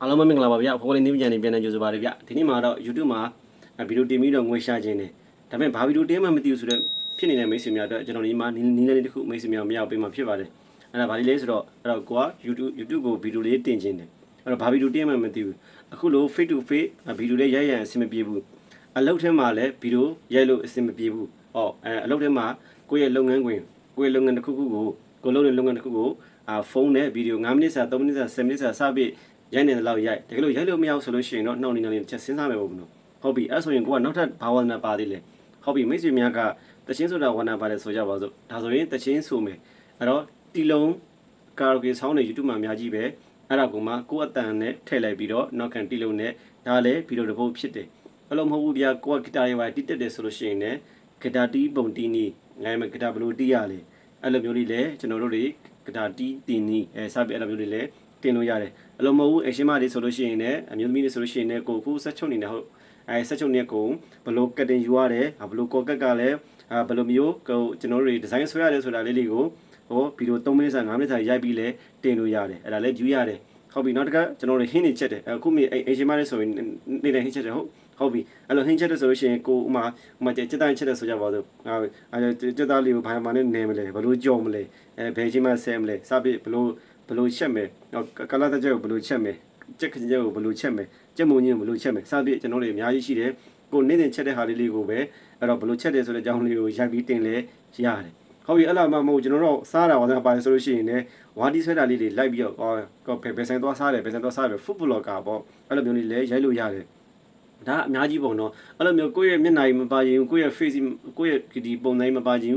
အားလုံးပဲမင်္ဂလာပါဗျာဖုန်းလေးနေပြန်နေပြန်နေကြိုဆိုပါရဗျဒီနေ့မှာတော့ YouTube မှာဗီဒီယိုတင်ပြီးတော့ငွေရှာခြင်းတယ်ဒါပေမဲ့ဘာဗီဒီယိုတင်မှမသိဘူးဆိုတော့ဖြစ်နေတဲ့မိတ်ဆွေများအတွက်ကျွန်တော်ဒီမှာနီးနီးလေးတစ်ခုမိတ်ဆွေများမရပေးမှာဖြစ်ပါတယ်အဲ့ဒါဘာလေးလဲဆိုတော့အဲ့တော့ကိုက YouTube YouTube ကိုဗီဒီယိုလေးတင်ခြင်းတယ်အဲ့တော့ဘာဗီဒီယိုတင်မှမသိဘူးအခုလို့ face to face ဗီဒီယိုလေးရိုက်ရန်အဆင်မပြေဘူးအလုပ်ထဲမှာလည်းဗီဒီယိုရိုက်လို့အဆင်မပြေဘူးဟောအဲအလုပ်ထဲမှာကိုယ့်ရဲ့လုပ်ငန်းခွင်ကိုယ့်ရဲ့လုပ်ငန်းတစ်ခုခုကိုကိုလုပ်တဲ့လုပ်ငန်းတစ်ခုကိုအာဖုန်းနဲ့ဗီဒီယို9မိနစ်စာ3မိနစ်စာ10မိနစ်စာစပြီး ရိုက်နေတယ်လို့ရိုက်တကယ်လို့ရိုက်လို့မရဘူးဆိုလို့ရှိရင်တော့နှောင့်နေနေချက်စဉ်းစားမယ်ပေါ့နော်ဟုတ်ပြီအဲ့ဆိုရင်ကိုကနောက်ထပ်ဘာဝနာပါသေးလဲဟုတ်ပြီမိတ်ဆွေများကတချင်းဆိုတာဝနာပါတယ်ဆိုကြပါစို့ဒါဆိုရင်တချင်းဆိုမယ်အဲ့တော့တီလုံးကာရိုကေဆောင်းနေ YouTube မှာအများကြီးပဲအဲ့ဒါကိုမှကိုယ့်အတန်နဲ့ထည့်လိုက်ပြီးတော့နောက်ခံတီလုံးနဲ့ဒါလည်းဗီဒီယိုတစ်ပုတ်ဖြစ်တယ်ဘယ်လိုမဟုတ်ဘူးဗျာကိုကဂီတာရေးပါတီးတက်တယ်ဆိုလို့ရှိရင်လည်းဂီတာတီးပုံတီးနီးငယ်မဂီတာဘလို့တီးရလေအဲ့လိုမျိုးလေးလည်းကျွန်တော်တို့တွေဂီတာတီးတင်နီးအဲစပြီးအဲ့လိုမျိုးလေးလည်း တင်လို့ရတယ်အလုံးမဟုတ်ဘူးအရှင်မလေးဆိုလို့ရှိရင်လည်းအမျိုးသမီးတွေဆိုလို့ရှိရင်လည်းကိုခုဆက်ချုပ်နေတယ်ဟုတ်အဲဆက်ချုပ်နေကိုဘလို့ကတင်ယူရတယ်ဘလို့ကောကက်ကလည်းအာဘလို့မျိုးကိုကျွန်တော်တို့တွေဒီဇိုင်းဆွဲရတယ်ဆိုတာလေးလေးကိုဟောဗီဒီယို3မိနစ်စာ5မိနစ်စာရိုက်ပြီးလဲတင်လို့ရတယ်အဲ့ဒါလည်း view ရတယ်ဟုတ်ပြီနောက်တစ်ခါကျွန်တော်တို့ဟင်းနေချက်တယ်အခုမိအရှင်မလေးဆိုရင်နေတဲ့ဟင်းချက်တယ်ဟုတ်ဟုတ်ပြီအဲ့လိုဟင်းချက်တယ်ဆိုလို့ရှိရင်ကိုဥမာဥမာစက်တိုင်းချက်တယ်ဆိုကြပါစို့အဲအဲစက်သားလေးကိုဘာမှနဲ့နေမလဲဘလို့ကြော်မလဲအဲဘယ်ချိန်မှဆဲမလဲစပြီးဘလို့ ဘလို့ချက်မယ်ကလာတဲ့ချက်ကိုဘလို့ချက်မယ်ကြက်ခင်းချက်ကိုဘလို့ချက်မယ်ကြက်မုံကြီးကိုဘလို့ချက်မယ်စပြီးကျွန်တော်တို့အများကြီးရှိတယ်ကိုနေ့စဉ်ချက်တဲ့ဟာလေးလေးကိုပဲအဲ့တော့ဘလို့ချက်တယ်ဆိုတဲ့အကြောင်းလေးကိုရိုက်ပြီးတင်လဲရတယ်ဟုတ်ပြီအဲ့လိုမှမဟုတ်ကျွန်တော်တို့စားတာဝါသနာပါတယ်ဆိုလို့ရှိရင်လည်းဝါတီဆွဲတာလေးတွေလိုက်ပြီးတော့ဟောဘယ်ဘယ်ဆိုင်သွားစားတယ်ဘယ်ဆိုင်သွားစားတယ်ဖုတ်ဘလော့ကာပေါ့အဲ့လိုမျိုးလေးလည်းရိုက်လို့ရတယ်ဒါအများကြီးပုံတော့အဲ့လိုမျိုးကိုယ့်ရဲ့မျက်နှာကြီးမပါခြင်းကိုယ့်ရဲ့ face ကိုယ့်ရဲ့ဒီပုံတိုင်းမပါခြင်း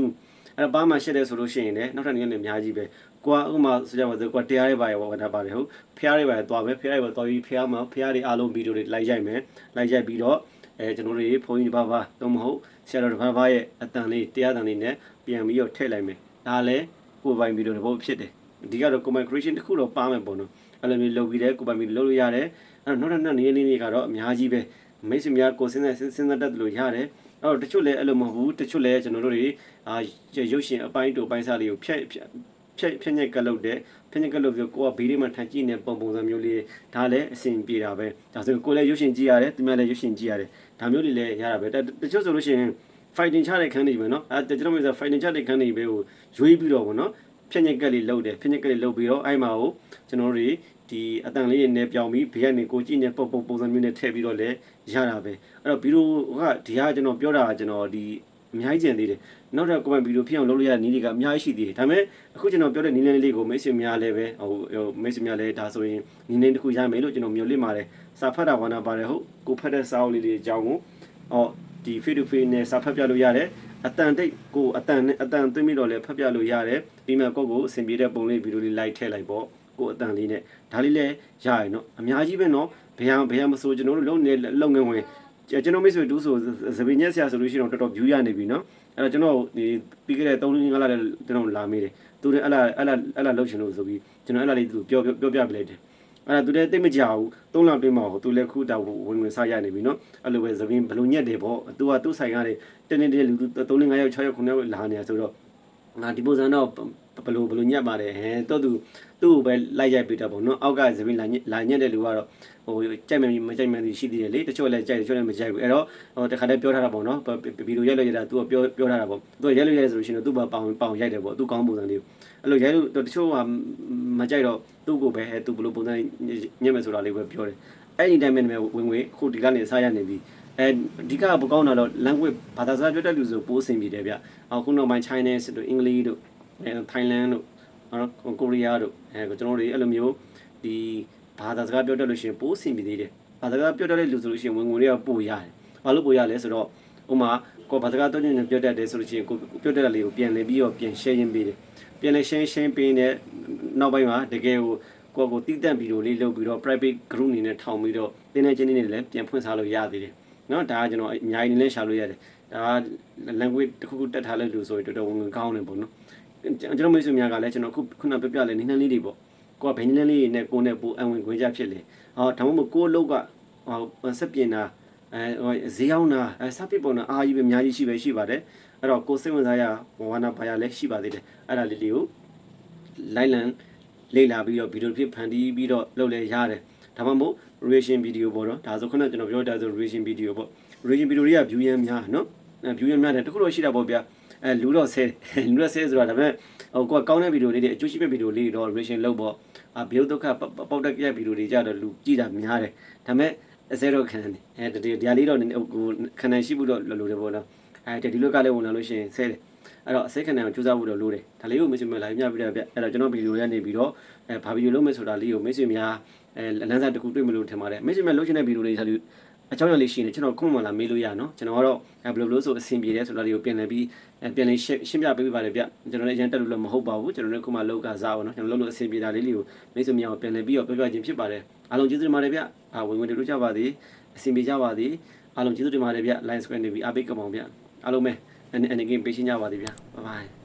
အဲ့တော့ဘာမှရှက်တယ်ဆိုလို့ရှိရင်လည်းနောက်ထပ်နေလည်းအများကြီးပဲကိုကဥမာဆိုကြပါစို့ကိုကတရားရဲပါရဝါနာပါတယ်ဟုတ်ဖះရဲပါရသွားမယ်ဖះရဲပါသွားပြီးဖះမှာဖះတွေအားလုံးဗီဒီယိုတွေလိုက်ရိုက်မယ်လိုက်ရိုက်ပြီးတော့အဲကျွန်တော်တို့ဖုန်းကြီးပါပါတော့မဟုတ်ဆရာတော်တစ်ပါးပါရဲ့အတန်လေးတရားတန်လေးနဲ့ပြန်ပြီးတော့ထည့်လိုက်မယ်ဒါလည်းကိုပိုင်ဗီဒီယိုတစ်ပုဒ်ဖြစ်တယ်ဒီကတော့ comment creation တစ်ခုတော့ပါမယ်ပေါ့နော်အဲ့လိုမျိုးလုပ်ပြီးတဲ့ကိုပိုင်ဗီဒီယိုလုပ်လို့ရတယ်အဲ့တော့နောက်ထပ်နေ့လေးတွေကတော့အများကြီးပဲမိတ်ဆွေများကိုစဉ်းစားစဉ်းစားတတ်တယ်လို့ရတယ် အဲ့တော့တချို့လည်းအဲ့လိုမဟုတ်ဘူးတချို့လည်းကျွန်တော်တို့တွေအာရုပ်ရှင်အပိုင်းတို့ပိုင်းစားလေးကိုဖြတ်ဖြတ်ဖြည့်ဖြည့်ညက်ကလုပ်တဲ့ဖြည့်ညက်ကလုပ်ပြီးကိုကဘေးလေးမှာထိုင်ကြည့်နေပုံပုံစံမျိုးလေးဒါလည်းအဆင်ပြေတာပဲဒါဆိုကိုလည်းရုပ်ရှင်ကြည့်ရတယ်သူများလည်းရုပ်ရှင်ကြည့်ရတယ်ဒါမျိုးတွေလည်းရတာပဲတချို့ဆိုလို့ရှိရင် fighting ချတဲ့ခန်းတွေပဲเนาะအဲကျွန်တော်မျိုးဆို fighting ချတဲ့ခန်းတွေပဲကိုရွေးပြီးတော့ဗောနော် ဖြည့်ညက်ကလေးလုပ်တယ်ဖြည့်ညက်ကလေးလုပ်ပြီးတော့အဲ့မှာကိုကျွန်တော်တို့ဒီအတန်လေးနဲ့ပြောင်းပြီးဘေးကနေကိုကြည့်နေပုံပုံပုံစံမျိုးနဲ့ထည့်ပြီးတော့လည်းရတာပဲအဲ့တော့ဗီဒီယိုကဒီဟာကျွန်တော်ပြောတာကကျွန်တော်ဒီအများကြီးကျန်သေးတယ်နောက်တော့ comment ဗီဒီယိုဖြစ်အောင်လုပ်လို့ရတဲ့နည်းတွေကအများကြီးရှိသေးတယ်ဒါပေမဲ့အခုကျွန်တော်ပြောတဲ့နည်းလမ်းလေးကိုမိတ်ဆွေများလည်းပဲဟိုမိတ်ဆွေများလည်းဒါဆိုရင်နည်းလမ်းတစ်ခုရမယ်လို့ကျွန်တော်မျှော်လင့်ပါတယ်စာဖတ်တာဝါနာပါတယ်ဟုတ်ကိုဖတ်တဲ့စာအုပ်လေးတွေအကြောင်းကိုဟောဒီ face to face နဲ့စာဖတ်ပြလို့ရတယ် အတန်တိတ်ကိုအတန်နဲ့အတန်သွင်းပြီးတော့လည်းဖတ်ပြလို့ရတယ်ပြီးမှကိုယ့်ကိုအဆင်ပြေတဲ့ပုံလေးဗီဒီယိုလေး like ထည့်လိုက်ပေါ့ကိုအတန်လေးနဲ့ဒါလေးလည်းရရနော်အများကြီးပဲနော်ဘယ်ဟာဘယ်ဟာမဆိုကျွန်တော်တို့လုံနေလုံငန်းဝင်ကျွန်တော်မိတ်ဆွေတူဆိုသပင်ညက်ဆရာဆိုလို့ရှိရင်တော့တော်တော် view ရနေပြီနော်အဲ့တော့ကျွန်တော်ဒီပြီးခဲ့တဲ့3လ5လလည်းကျွန်တော်လာမေးတယ်သူလည်းအဲ့လားအဲ့လားအဲ့လားလှုပ်ရှင်လို့ဆိုပြီးကျွန်တော်အဲ့လားလေးသူပြောပြောပြပြလိုက်တယ် အဲ့ဒါသူလည်းတိတ်မကြဘူး3လတွင်းမှာဟိုသူလည်းခုတောက်ဝင်ဝင်စားရနေပြီနော်အဲ့လိုပဲသပင်ဘလုံညက်တယ်ပေါ့သူကသူ့ဆိုင်ကလည်းတနေ့တည်းလူ3လ5ရောက်6ရောက်9ရောက်လာနေတာဆိုတော့ငါဒီပုံစံတော့ ဘလို့ဘလို့ညက်ပါတယ်ဟဲတော့သူသူ့ကိုပဲလိုက်ရိုက်ပေးတာပေါ့နော်အောက်ကသပင်လာညက်လာညက်တဲ့လူကတော့ဟိုကြိုက်မယ်မကြိုက်မယ်ရှိသေးတယ်လေတချို့လည်းကြိုက်တချို့လည်းမကြိုက်ဘူးအဲ့တော့ဟိုတခါတည်းပြောထားတာပေါ့နော်ဗီဒီယိုရိုက်လို့ရတာသူကပြောပြောထားတာပေါ့သူကရိုက်လို့ရတယ်ဆိုလို့ရှိရင်သူ့ဘာပေါင်ပေါင်ရိုက်တယ်ပေါ့သူကောင်းပုံစံလေးအဲ့လိုရိုက်လို့တချို့ကမကြိုက်တော့သူ့ကိုပဲသူဘလို့ပုံစံညက်မယ်ဆိုတာလေးပဲပြောတယ်အဲ့ဒီတိုင်းပဲဝင်ဝင်ခုဒီကနေစားရနေပြီအဓိကဘကောင်းတာတော့ language ဘာသာစကားပြောတတ်လူဆိုပိုးအဆင်ပြေတယ်ဗျအခုနောက်ပိုင်း Chinese တို့ English တို့ Thailand တို့နော်ကိုရီးယားတို့အဲကျွန်တော်တို့အဲ့လိုမျိုးဒီဘာသာစကားပြောတတ်လို့ရှိရင်ပိုးအဆင်ပြေသေးတယ်ဘာသာစကားပြောတတ်တဲ့လူဆိုလို့ရှိရင်ဝင်ငွေတွေကပို့ရတယ်ဘာလို့ပို့ရလဲဆိုတော့ဥမာကိုဘာသာစကားတော့ညံပြောတတ်တယ်ဆိုလို့ရှိရင်ကိုပြောတတ်တဲ့လေးကိုပြန်လည်ပြီးတော့ပြန် share ရင်းပေးတယ်ပြန်လည် share ရှင်းပေးတဲ့နောက်ပိုင်းမှာတကယ်ကိုကိုကိုတီးတန့်ဗီဒီယိုလေးလုပ်ပြီးတော့ private group အနေနဲ့ထောင်ပြီးတော့တင်းနေချင်းနေလည်းပြန်ဖွင့်စားလို့ရသေးတယ်နော်ဒါကကျွန်တော်အများကြီးလည်းရှာလို့ရတယ်ဒါ language တစ်ခုခုတက်ထားလိုက်လို့ဆိုရင်တော်တော်ဝင်ဝင်ကောင်းတယ်ပေါ့နော် ကျွန်တော်မိတ်ဆွေများကလည်းကျွန်တော်ခုခုနပြပြလဲနည်းနည်းလေးတွေပေါ့ကိုကဘယ်နည်းနည်းလေးနဲ့ကိုနဲ့ပိုအဝင်ခွင့်ကြဖြစ်လေဟောဒါမှမဟုတ်ကိုလောက်ကဟောစက်ပြင်တာအဲဈေးအောင်တာအဲစပစ်ပုံတာအားကြီးပဲအများကြီးရှိပဲရှိပါတယ်အဲ့တော့ကိုစိတ်ဝင်စားရဝါနာဘာရလည်းရှိပါသေးတယ်အဲ့ဒါလေးလေးကိုလိုက်လံလေ့လာပြီးတော့ဗီဒီယိုဖြစ်ဖန်တီးပြီးတော့လုပ်လဲရတယ်ဒါမှမဟုတ် reaction video ပေါ့နော်ဒါဆိုခုနကကျွန်တော်ပြောတာဆို reaction video ပေါ့ reaction video တွေက view ရမ်းများနော်အဲ view ရမ်းများတယ်တခုတော့ရှိတာပေါ့ဗျာ အဲလူတော့ဆဲလူတော့ဆဲဆိုတာဒါပေမဲ့ဟိုကိုကကောင်းတဲ့ဗီဒီယိုလေးတွေအကျိုးရှိတဲ့ဗီဒီယိုလေးတွေတော့ reaction လုပ်ပေါ့အာဘေးဒုက္ခပေါက်တက်ပြက်ဗီဒီယိုတွေကြတော့လူကြည့်တာများတယ်ဒါပေမဲ့အစဲတော့ခံတယ်အဲဒီဒီဟာလေးတော့နည်းနည်းဟိုခံနိုင်ရှိဖို့တော့လိုတယ်ပေါ့နော်အဲဒီလိုကလည်းဝင်လာလို့ရှိရင်ဆဲတယ်အဲ့တော့အစိတ်ခံနိုင်အောင်ကြိုးစားဖို့တော့လိုတယ်ဒါလေးကိုမိတ်ဆွေများလာညပြပြပြအဲ့တော့ကျွန်တော်ဗီဒီယိုရနေပြီးတော့အဲဘာဗီဒီယိုလုပ်မယ်ဆိုတာလေးကိုမိတ်ဆွေများအဲလမ်းစာတစ်ခုတွေ့မလို့ထင်ပါတယ်မိတ်ဆွေများလုပ်ချင်တဲ့ဗီဒီယိုတွေဆိုလို့ အကြောင်းအရာလေးရှိနေကျွန်တော်ခုမှလာမေးလို့ရနော်ကျွန်တော်ကတော့ဘယ်လိုလို့ဆိုအဆင်ပြေတယ်ဆိုတာလေးကိုပြန်လည်ပြီးပြန်လည်ရှင်းပြပေးပြပါတယ်ဗျကျွန်တော်လည်းအရင်တက်လို့လည်းမဟုတ်ပါဘူးကျွန်တော်လည်းခုမှလောက်ကစားပါနော်ကျွန်တော်လုပ်လို့အဆင်ပြေတာလေးလေးကိုမိတ်ဆွေများကိုပြန်လည်ပြီးတော့ပြောပြခြင်းဖြစ်ပါတယ်အားလုံးကျေးဇူးတင်ပါတယ်ဗျအာဝင်ဝင်တို့ကြပါသည်အဆင်ပြေကြပါသည်အားလုံးကျေးဇူးတင်ပါတယ်ဗျ line square နေပြီးအားပေးကမောင်ဗျအားလုံးပဲအနေနဲ့ပေးရှင်းကြပါသည်ဗျ bye bye